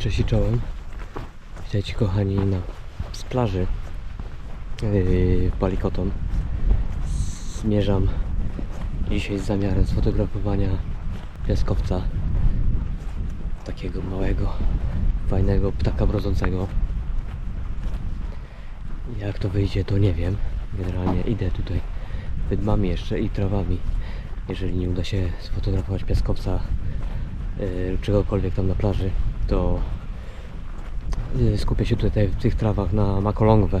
cześć czołem. Witajcie kochani na, z plaży yy, Palikoton. Zmierzam dzisiaj z zamiarem sfotografowania piaskowca. Takiego małego, fajnego ptaka brodzącego. Jak to wyjdzie to nie wiem. Generalnie idę tutaj wydmami jeszcze i trawami. Jeżeli nie uda się sfotografować piaskowca yy, czegokolwiek tam na plaży, to yy, skupię się tutaj w tych trawach na makolongwę.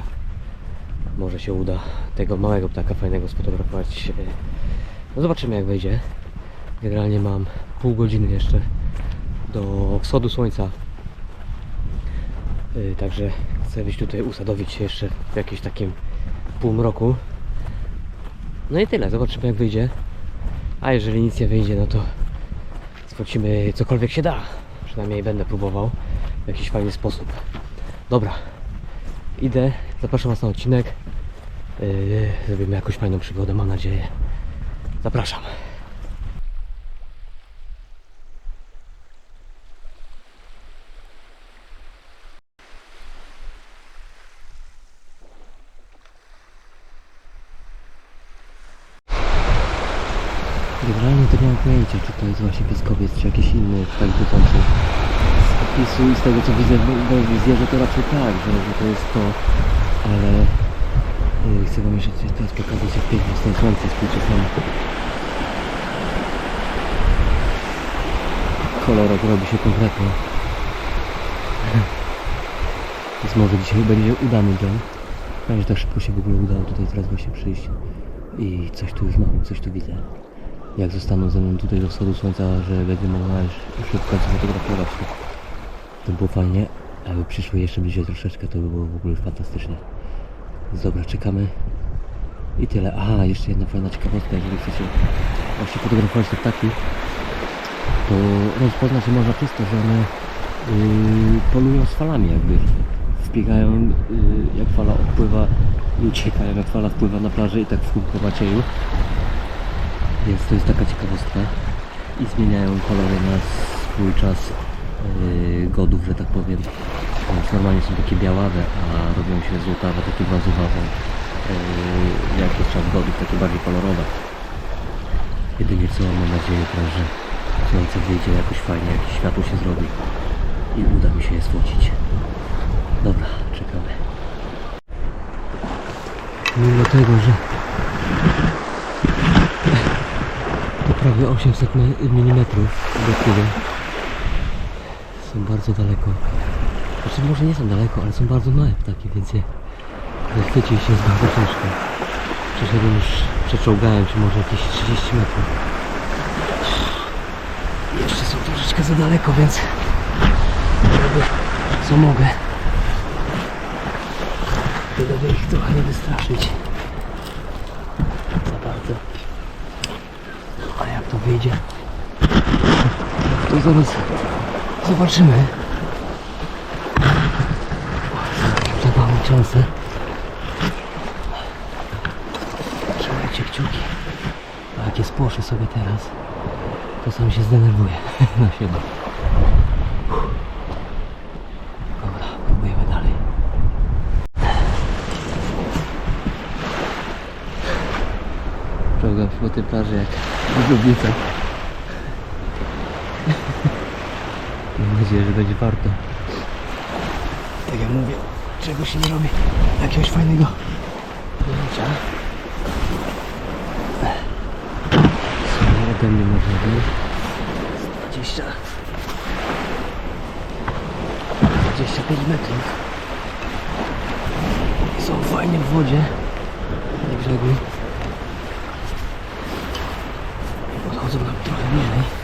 Może się uda tego małego ptaka fajnego sfotografować. Yy, No zobaczymy jak wyjdzie. Generalnie mam pół godziny jeszcze do wschodu słońca. Yy, Także chcę być tutaj usadowić się jeszcze w jakimś takim półmroku. No i tyle, zobaczymy jak wyjdzie. A jeżeli nic nie wyjdzie, no to Spocimy cokolwiek się da. Przynajmniej będę próbował w jakiś fajny sposób. Dobra, idę, zapraszam Was na odcinek. Yy, zrobimy jakąś fajną przygodę, mam nadzieję. Zapraszam. Generalnie to nie pojęcia, czy to jest właśnie piaskowiec, czy jakiś inny ptak brodzący. Z opisu i z tego co widzę w w wizjerze to raczej tak, że, że to jest to, ale yy, chcę wam jeszcze teraz pokazać jak pięknie jest słońce współczesne. Kolorek robi się konkretny. Więc może dzisiaj będzie udany dzień. Fajnie, że tak szybko się w ogóle udało tutaj teraz właśnie przyjść. I coś tu już mam, coś tu widzę jak zostaną ze mną tutaj do wschodu słońca, że będę mogła już szybko sfotografować to. To było fajnie, aby przyszły jeszcze bliżej troszeczkę, to by było w ogóle fantastycznie. Dobra, czekamy. I tyle. Aha, jeszcze jedna fajna ciekawostka, jeżeli chcecie właśnie fotografować te ptaki, to rozpoznać można czysto, że one yy, polują z falami jakby. Wbiegają, yy, jak fala odpływa i uciekają, jak fala wpływa na plażę i tak w kółko Macieju. Więc to jest taka ciekawostka. I zmieniają kolory na swój czas yy, godów, że tak powiem. Więc normalnie są takie białawe, a robią się złotawe, takie brązowawe. Yy, jak jest czas godów, takie bardziej kolorowe. Jedynie co mam nadzieję teraz, że słońce wyjdzie jakoś fajnie, jakieś światło się zrobi i uda mi się je sfocić. Dobra, czekamy. Mimo tego, że prawie 800 mm obiektywy. Są bardzo daleko. Znaczy może nie są daleko, ale są bardzo małe ptaki, więc je zachwycić się jest bardzo ciężko. Przeszedłem już, przeczołgałem się może jakieś 30 metrów. Jeszcze są troszeczkę za daleko, więc robię co mogę. Żeby ich trochę nie wystraszyć. Za bardzo. A jak to wyjdzie? To zaraz zobaczymy. Mi szansę. Trzymajcie kciuki. A jak je spłoszę sobie teraz, to sam się zdenerwuję na siebie. Dobra, próbujemy dalej. Czołgam się po tej plaży jak żubnica. Mam nadzieję, że będzie warto. Tak jak mówię, czego się nie robi jakiegoś fajnego zdjęcia. Co ode mnie można być? 20 25 metrów. Są fajnie w wodzie na brzegu. 그게 아.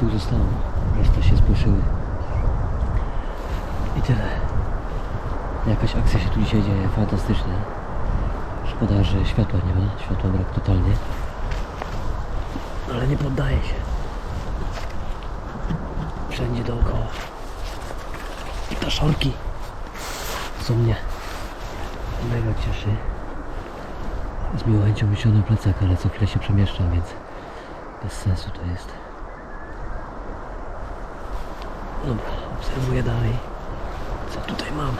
Sztuk zostało. Reszta się spłoszyły. I tyle. Jakaś akcja się tu dzisiaj dzieje, fantastycznie. Szkoda, że światła nie ma, światła brak totalnie. Ale nie poddaje się. Wszędzie dookoła. I ptaszorki. Co mnie mega cieszy. Z miłą chęcią wyciągnę plecak, ale co chwilę się przemieszczam, więc bez sensu to jest. Dobra, obserwuję dalej. Co tutaj mamy?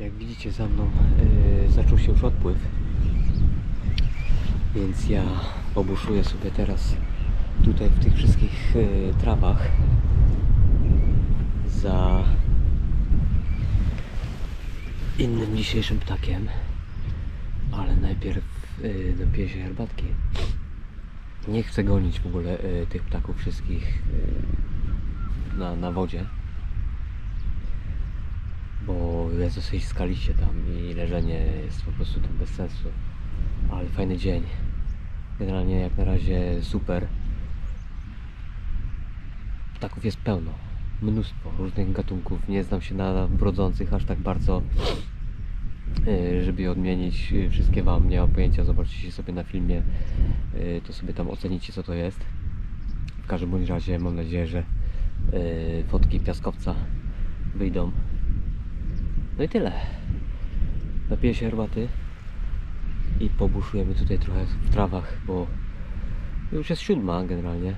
Jak widzicie za mną yy, zaczął się już odpływ. Więc ja pobuszuję sobie teraz tutaj w tych wszystkich yy, trawach za innym dzisiejszym ptakiem. Ale najpierw yy, napiję się herbatki. Nie chcę gonić w ogóle yy, tych ptaków wszystkich yy, na, na wodzie bo jest dosyć skaliście tam i leżenie jest po prostu tam bez sensu. Ale fajny dzień. Generalnie jak na razie super. Ptaków jest pełno. Mnóstwo różnych gatunków. Nie znam się na brodzących aż tak bardzo, yy, żeby je odmienić wszystkie Wam. Nie mam pojęcia, zobaczycie sobie na filmie, yy, to sobie tam ocenicie co to jest. W każdym bądź razie mam nadzieję, że yy, fotki piaskowca wyjdą no i tyle. Napiję się herbaty i pobuszujemy tutaj trochę w trawach, bo już jest siódma generalnie.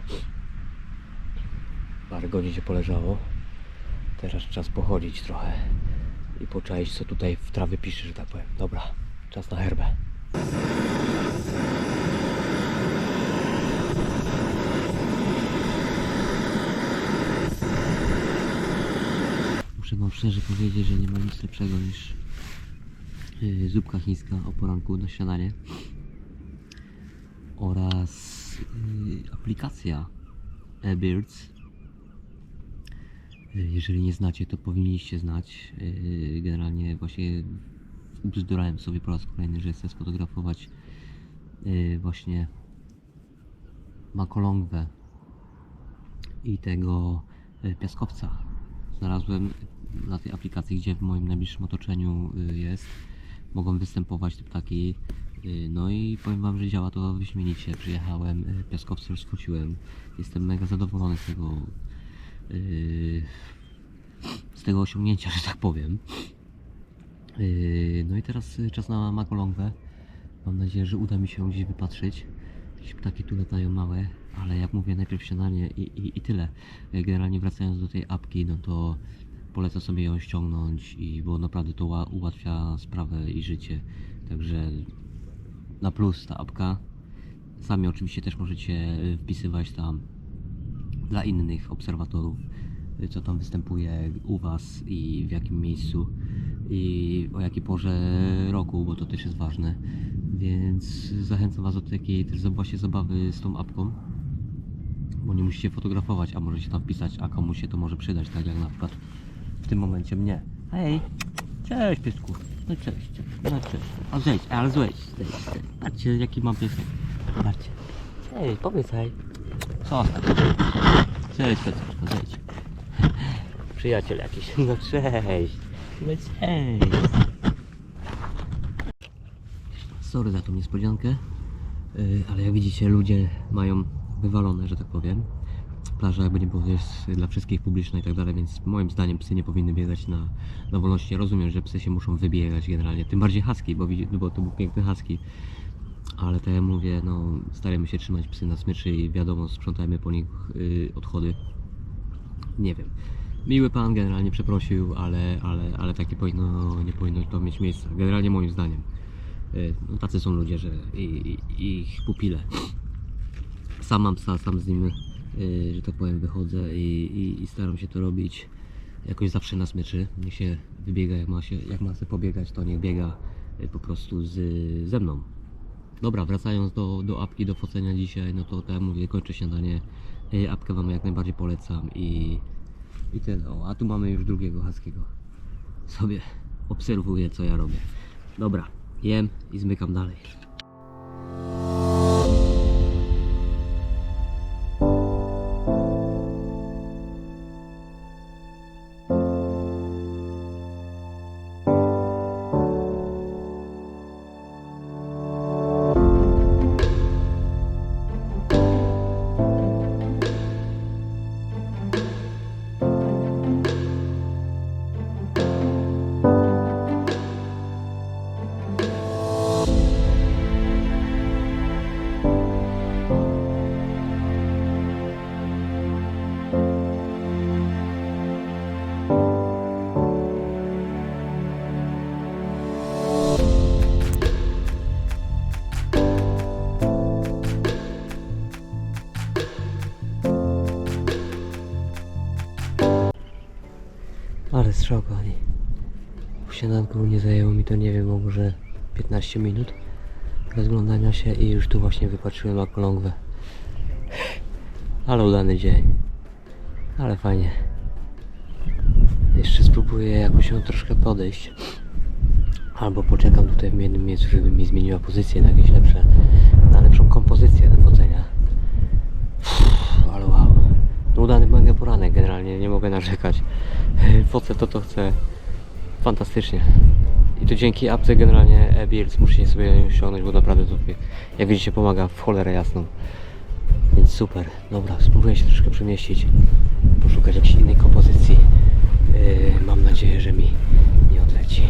Parę godzin się poleżało. Teraz czas pochodzić trochę i poczaić co tutaj w trawie pisze, że tak powiem. Dobra, czas na herbę. Muszę Wam szczerze powiedzieć, że nie ma nic lepszego niż yy, zupka chińska o poranku na śniadanie oraz yy, aplikacja eBirds. Yy, jeżeli nie znacie, to powinniście znać. Generalnie właśnie bzdurałem sobie po raz kolejny, że chcę sfotografować właśnie makolongwę i tego piaskowca znalazłem na tej aplikacji, gdzie w moim najbliższym otoczeniu y, jest. Mogą występować te ptaki. Y, No i powiem Wam, że działa to wyśmienicie. Przyjechałem, y, piaskowce rozchwyciłem. Jestem mega zadowolony z tego z tego osiągnięcia, że tak powiem. No i teraz czas na makolongwę. Mam nadzieję, że uda mi się gdzieś wypatrzyć. Jakieś ptaki tu latają małe, ale jak mówię, najpierw śniadanie i, i, i tyle. Generalnie wracając do tej apki, no to polecam sobie ją ściągnąć, i, bo naprawdę to ła- ułatwia sprawę i życie. Także na plus ta apka. Sami oczywiście też możecie y, wpisywać tam dla innych obserwatorów, y, co tam występuje u Was i w jakim miejscu i o jakiej porze roku, bo to też jest ważne. Więc zachęcam Was do takiej też właśnie zabawy z tą apką, bo nie musicie fotografować, a możecie tam wpisać, a komuś się to może przydać, tak jak na przykład w tym momencie mnie. Hej! Cześć piesku! No cześć, no cześć. O zejdź, ale zejdź, zejdź, zejdź. Patrzcie jaki mam piesek. Patrzcie. Cześć, powiedz hej. Co? Cześć Piotreczko, zejdź. Przyjaciel jakiś. No cześć. No cześć. Sorry za tą niespodziankę, yy, ale jak widzicie ludzie mają wywalone, że tak powiem. Plaża jakby nie było jest dla wszystkich publiczna i tak dalej, więc moim zdaniem psy nie powinny biegać na, na wolności. Ja rozumiem, że psy się muszą wybiegać generalnie, tym bardziej husky, bo, no bo to był piękny husky. Ale tak jak mówię, no starajmy się trzymać psy na smyczy i wiadomo, sprzątajmy po nich yy, odchody. Nie wiem. Miły pan generalnie przeprosił, ale, ale, ale takie powinno, nie powinno to mieć miejsca. Generalnie moim zdaniem. Yy, no, tacy są ludzie, że i, i, ich pupile. Sam mam psa, sam z nim, że tak powiem, wychodzę i, i, i staram się to robić jakoś zawsze na smyczy. Niech się wybiega, jak ma, się, jak ma sobie pobiegać, to niech biega yy, po prostu z, ze mną. Dobra, wracając do, do apki, do focenia dzisiaj, no to tak jak mówię, kończę śniadanie. Yy, Apkę Wam jak najbardziej polecam i, i tyle. O, a tu mamy już drugiego haskiego. Sobie obserwuję, co ja robię. Dobra, jem i zmykam dalej. Nie zajęło mi to, nie wiem, może 15 minut rozglądania się i już tu właśnie wypatrzyłem akolągwę. Ale udany dzień. Ale fajnie. Jeszcze spróbuję jakoś ją troszkę podejść. Albo poczekam tutaj w jednym miejscu, żeby mi zmieniła pozycję na jakieś lepsze, na lepszą kompozycję do fodzenia. Ale wow. No udany mega poranek generalnie, nie mogę narzekać. Focę to to chcę. Fantastycznie. I to dzięki apce generalnie e-Builds muszę sobie ściągnąć, bo naprawdę to jak widzicie pomaga w cholerę jasną. Więc super. Dobra, spróbuję się troszkę przemieścić. Poszukać jakiejś innej kompozycji. Yy, mam nadzieję, że mi nie odleci.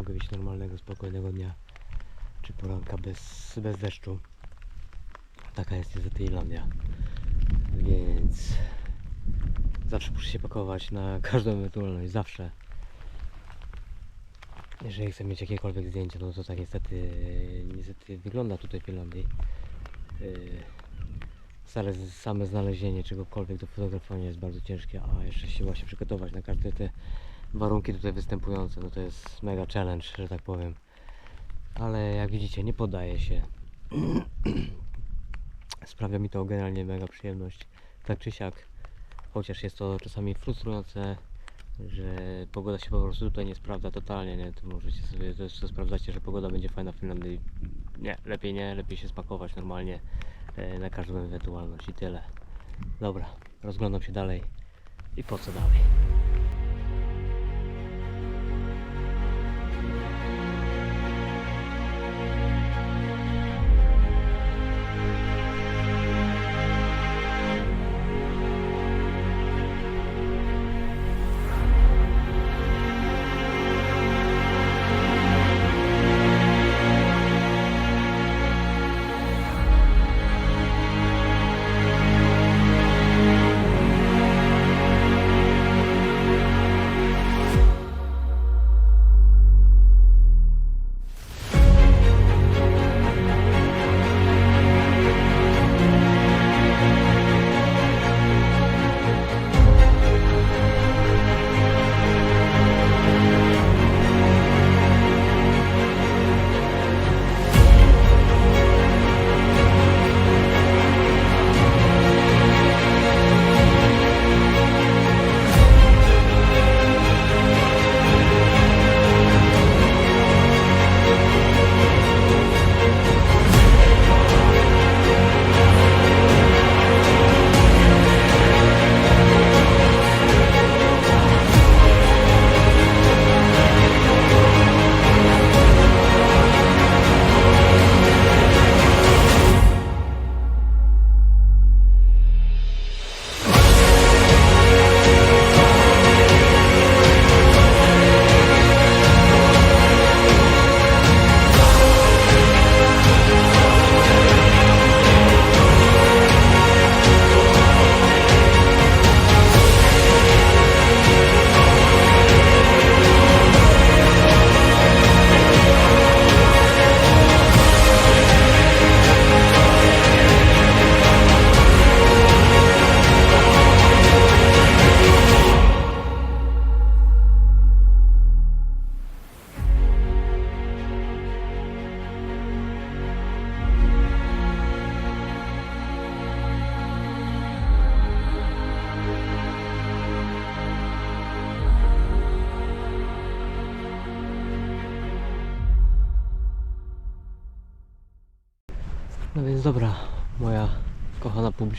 Mogę mieć normalnego, spokojnego dnia. Czy poranka bez, bez deszczu. Taka jest niestety Irlandia. Więc zawsze muszę się pakować na każdą ewentualność. Zawsze. Jeżeli chcę mieć jakiekolwiek zdjęcia, no to tak niestety, niestety wygląda tutaj w Irlandii. Yy, Same, same znalezienie czegokolwiek do fotografowania jest bardzo ciężkie, a jeszcze się właśnie przygotować na każde te warunki tutaj występujące, no to jest mega challenge, że tak powiem. Ale jak widzicie, nie poddaję się. Sprawia mi to generalnie mega przyjemność, tak czy siak. Chociaż jest to czasami frustrujące, że pogoda się po prostu tutaj nie sprawdza totalnie, nie? To możecie sobie też sprawdzacie, że pogoda będzie fajna w Finlandii. Nie, lepiej nie, lepiej się spakować normalnie e, na każdą ewentualność i tyle. Dobra, rozglądam się dalej i po co dalej.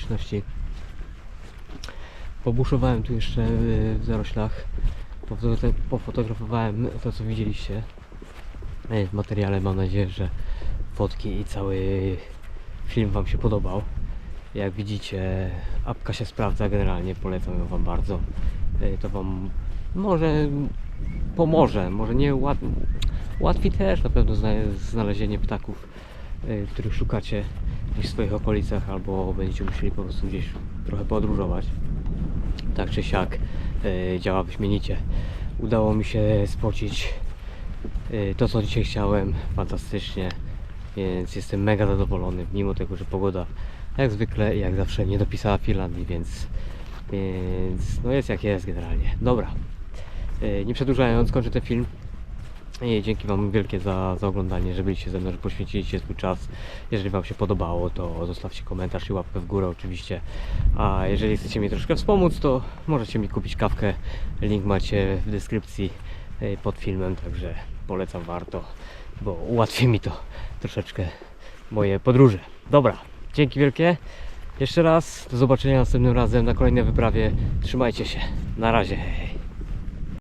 Kochana publiczności. Pobuszowałem tu jeszcze y, w zaroślach. Pofotogra- Pofotografowałem to, co widzieliście y, w materiale. Mam nadzieję, że fotki i cały film Wam się podobał. Jak widzicie, apka się sprawdza generalnie, polecam ją Wam bardzo. Y, To Wam może pomoże, może nie łat... łatwi też na pewno zna- znalezienie ptaków, których szukacie w swoich okolicach, albo będziecie musieli po prostu gdzieś trochę podróżować. Tak czy siak y, działa wyśmienicie. Udało mi się spocić y, to, co dzisiaj chciałem, fantastycznie, więc jestem mega zadowolony, mimo tego, że pogoda jak zwykle, jak zawsze nie dopisała Finlandii, więc, więc no jest jak jest generalnie. Dobra, y, nie przedłużając, kończę ten film. I dzięki Wam wielkie za, za oglądanie, że byliście ze mną, że poświęciliście swój czas. Jeżeli Wam się podobało, to zostawcie komentarz i łapkę w górę oczywiście. A jeżeli chcecie mi troszkę wspomóc, to możecie mi kupić kawkę. Link macie w deskrypcji y, pod filmem, także polecam, warto, bo ułatwi mi to troszeczkę moje podróże. Dobra, dzięki wielkie. Jeszcze raz, do zobaczenia następnym razem na kolejnej wyprawie. Trzymajcie się. Na razie.